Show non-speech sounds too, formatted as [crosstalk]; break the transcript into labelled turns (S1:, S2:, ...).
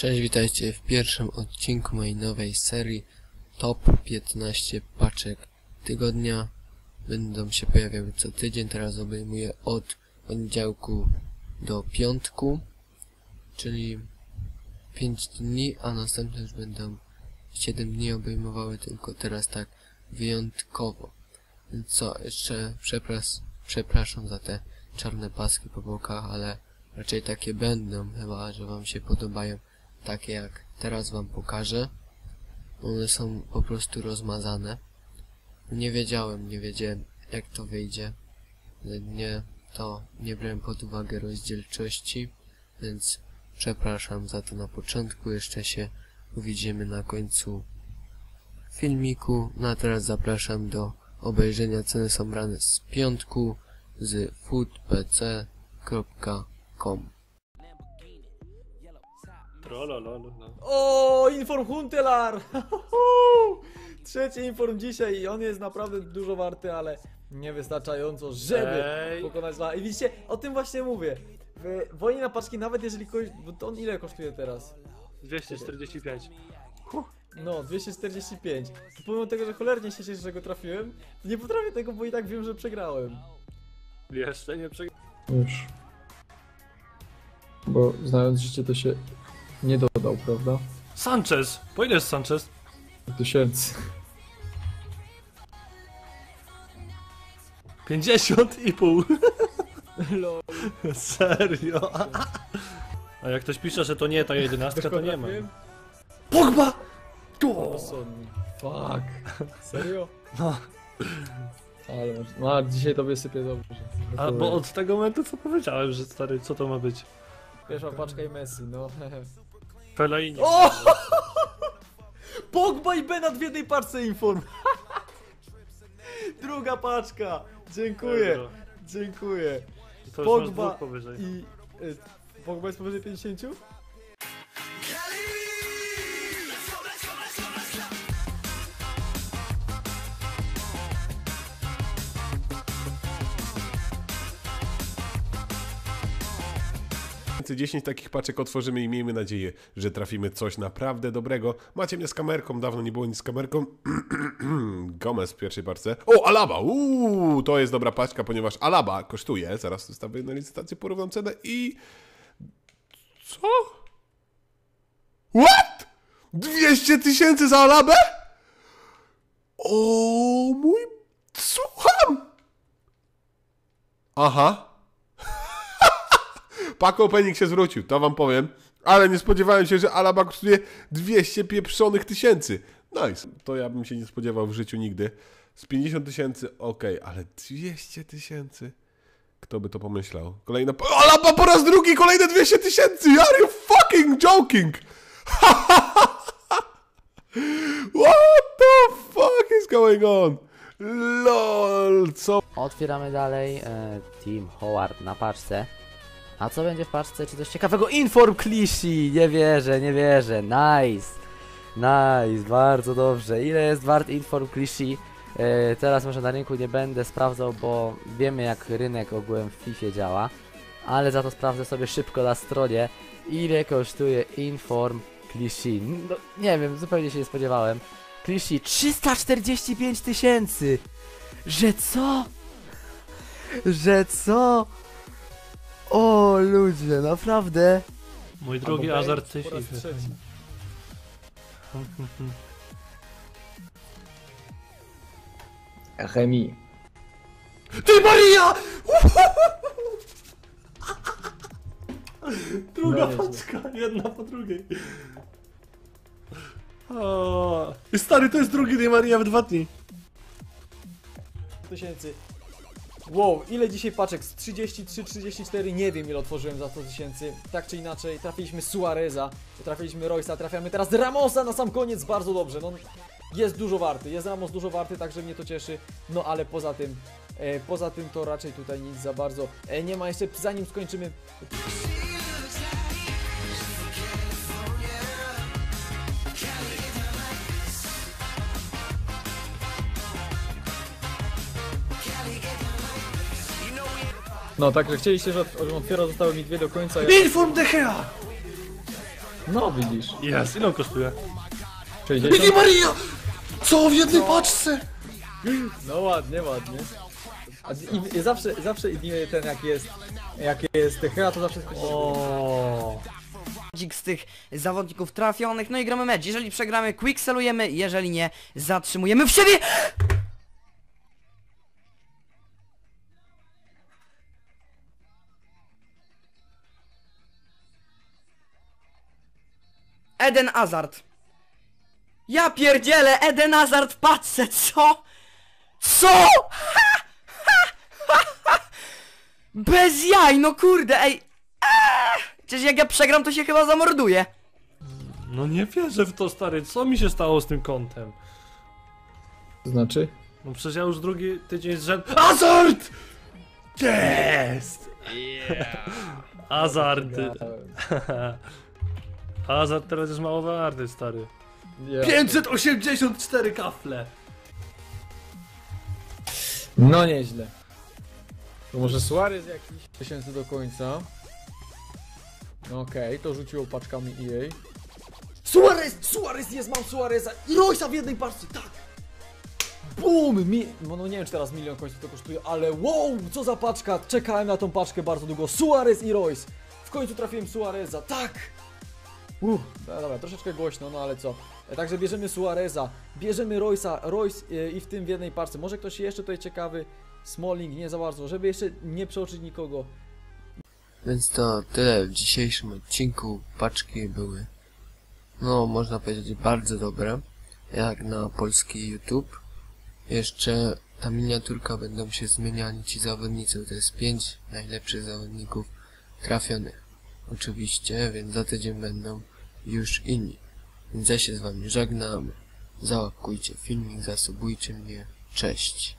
S1: Cześć, witajcie w pierwszym odcinku mojej nowej serii Top 15 paczek tygodnia. Będą się pojawiały co tydzień, teraz obejmuję od poniedziałku do piątku, czyli 5 dni, a następne już będą 7 dni obejmowały, tylko teraz tak wyjątkowo. Więc co, jeszcze przepras, przepraszam za te czarne paski po bokach, ale raczej takie będą, chyba że wam się podobają takie jak teraz wam pokażę. One są po prostu rozmazane. Nie wiedziałem, nie wiedziałem jak to wyjdzie. Nie, to nie brałem pod uwagę rozdzielczości, więc przepraszam za to na początku. Jeszcze się uwidzimy na końcu filmiku. No a teraz zapraszam do obejrzenia ceny są brane z piątku z foodpc.com
S2: Trolololo.
S3: O, Inform Huntelar! [laughs] Trzeci Inform dzisiaj i on jest naprawdę dużo warty, ale niewystarczająco, żeby
S2: Ej.
S3: pokonać la. I widzicie, o tym właśnie mówię. W wojnie na paczki, nawet jeżeli kogoś... Bo to on ile kosztuje teraz?
S2: 245.
S3: No, 245. To pomimo tego, że cholernie się cieszę, że go trafiłem, to nie potrafię tego, bo i tak wiem, że przegrałem.
S2: Jeszcze nie przegrałem.
S4: Już. Bo znając życie to się nie dodał, prawda?
S2: Sanchez! Po ile jest Sanchez?
S4: Tysięcy.
S2: 50 i pół.
S3: Lol. [laughs]
S2: Serio? A jak ktoś pisze, że to nie ta jedenastka, to nie ma. Pogba!
S3: Rozsądnie.
S4: Fuck.
S3: Serio?
S2: No,
S4: Ale masz... No, dzisiaj to wysypie dobrze.
S2: a bo od tego momentu co powiedziałem, że stary, co to ma być?
S3: Pierwsza paczka i Messi, no. [laughs]
S2: Fellaini.
S3: O! [laughs] Pogba i Benat w jednej paczce Inform. [laughs] Druga paczka. Dziękuję. Dziękuję.
S2: To
S3: Pogba i... Y, Pogba jest powyżej 50?
S5: 10 takich paczek otworzymy i miejmy nadzieję, że trafimy coś naprawdę dobrego. Macie mnie z kamerką, dawno nie było nic z kamerką. [clears throat] Gomez w pierwszej parce. O, Alaba! Uuu, to jest dobra paczka, ponieważ Alaba kosztuje, zaraz wystawię na licytację, porównam cenę i... Co? What? 200 tysięcy za Alabę? O mój... Słucham! Aha. Paco Opening się zwrócił, to wam powiem. Ale nie spodziewałem się, że Alaba kosztuje 200 pieprzonych tysięcy. Nice. To ja bym się nie spodziewał w życiu nigdy. Z 50 tysięcy, okej, ale 200 tysięcy? Kto by to pomyślał? Kolejna... Alaba po raz drugi kolejne 200 tysięcy! Are you fucking joking? [laughs] What the fuck is going on? LOL, co
S6: Otwieramy dalej e, Team Howard na paczce. A co będzie w paczce? Czy coś ciekawego? Inform Klishi! Nie wierzę, nie wierzę. Nice! Nice, bardzo dobrze. Ile jest wart Inform Klishi? E, teraz może na rynku nie będę sprawdzał, bo wiemy jak rynek ogółem w FIFA działa. Ale za to sprawdzę sobie szybko na stronie, ile kosztuje Inform Klishi. No, nie wiem, zupełnie się nie spodziewałem. Klishi 345 tysięcy! Że co? Że co? O ludzie, naprawdę?
S2: Mój drugi
S3: Albo
S2: Azar
S3: Bale po raz trzeci.
S2: Ty Maria! Druga
S4: No,
S2: paczka, jedna po drugiej. O, I stary, to jest drugi Di Maria w dwa dni.
S3: tysięcy. Wow, ile dzisiaj paczek? Z 33, 34, nie wiem ile otworzyłem za 100 tysięcy. Tak czy inaczej, trafiliśmy Suareza, trafiliśmy Roysa, trafiamy teraz Ramosa na sam koniec, bardzo dobrze. No, jest dużo warty, jest Ramos dużo warty, także mnie to cieszy. No ale poza tym, e, poza tym to raczej tutaj nic za bardzo e, nie ma. Jeszcze zanim skończymy
S4: No, także chcieliście, że żebym otwierał, zostały mi dwie do końca. Ja...
S2: Inform De Gea!
S4: No widzisz.
S2: Jest, ile on kosztuje?
S4: 60.
S5: Maria! Co w jednej paczce?
S4: No ładnie, ładnie. A i, i zawsze, zawsze i ten jak jest, jak jest hera, to zawsze jest
S2: O.
S7: Dzik z tych zawodników trafionych, no i gramy mecz. Jeżeli przegramy, quickselujemy, jeżeli nie, zatrzymujemy w siebie! Eden Hazard. Ja pierdzielę, Eden Hazard, patrzę, co? Co? Ha! Ha! Ha! Ha! Bez jaj, no kurde, ej. Eee! Przecież jak ja przegram, to się chyba zamorduję.
S2: No nie wierzę w to, stary. Co mi się stało z tym kontem?
S4: To znaczy?
S2: No przecież ja już drugi tydzień z rzędu... Azart! Jest! Azart. Azart teraz jest mało warty, stary.
S4: Ja.
S2: 584 kafle!
S4: No nieźle. To może Suarez jakiś tysięcy do końca. No Okej, to rzuciło paczkami EA.
S3: Suarez! Suarez jest, mam Suareza i Roysa w jednej paczce, tak! Bum! Mi... No, no nie wiem, czy teraz milion końców to kosztuje, ale wow! Co za paczka! Czekałem na tą paczkę bardzo długo. Suarez i Royce! W końcu trafiłem Suareza, tak! Uff, no dobra, troszeczkę głośno, no ale co. E, Także bierzemy Suareza, bierzemy Roysa, Royce e, i w tym w jednej parce. Może ktoś jeszcze tutaj ciekawy? Smalling, nie za bardzo, żeby jeszcze nie przeoczyć nikogo.
S1: Więc to tyle w dzisiejszym odcinku. Paczki były, no można powiedzieć, bardzo dobre, jak na polski YouTube. Jeszcze ta miniaturka będą się zmieniali ci zawodnicy, to jest pięć najlepszych zawodników trafionych. Oczywiście, więc za tydzień będą już inni. Więc ja się z wami żegnam. Załapkujcie filmik, zasubujcie mnie. Cześć.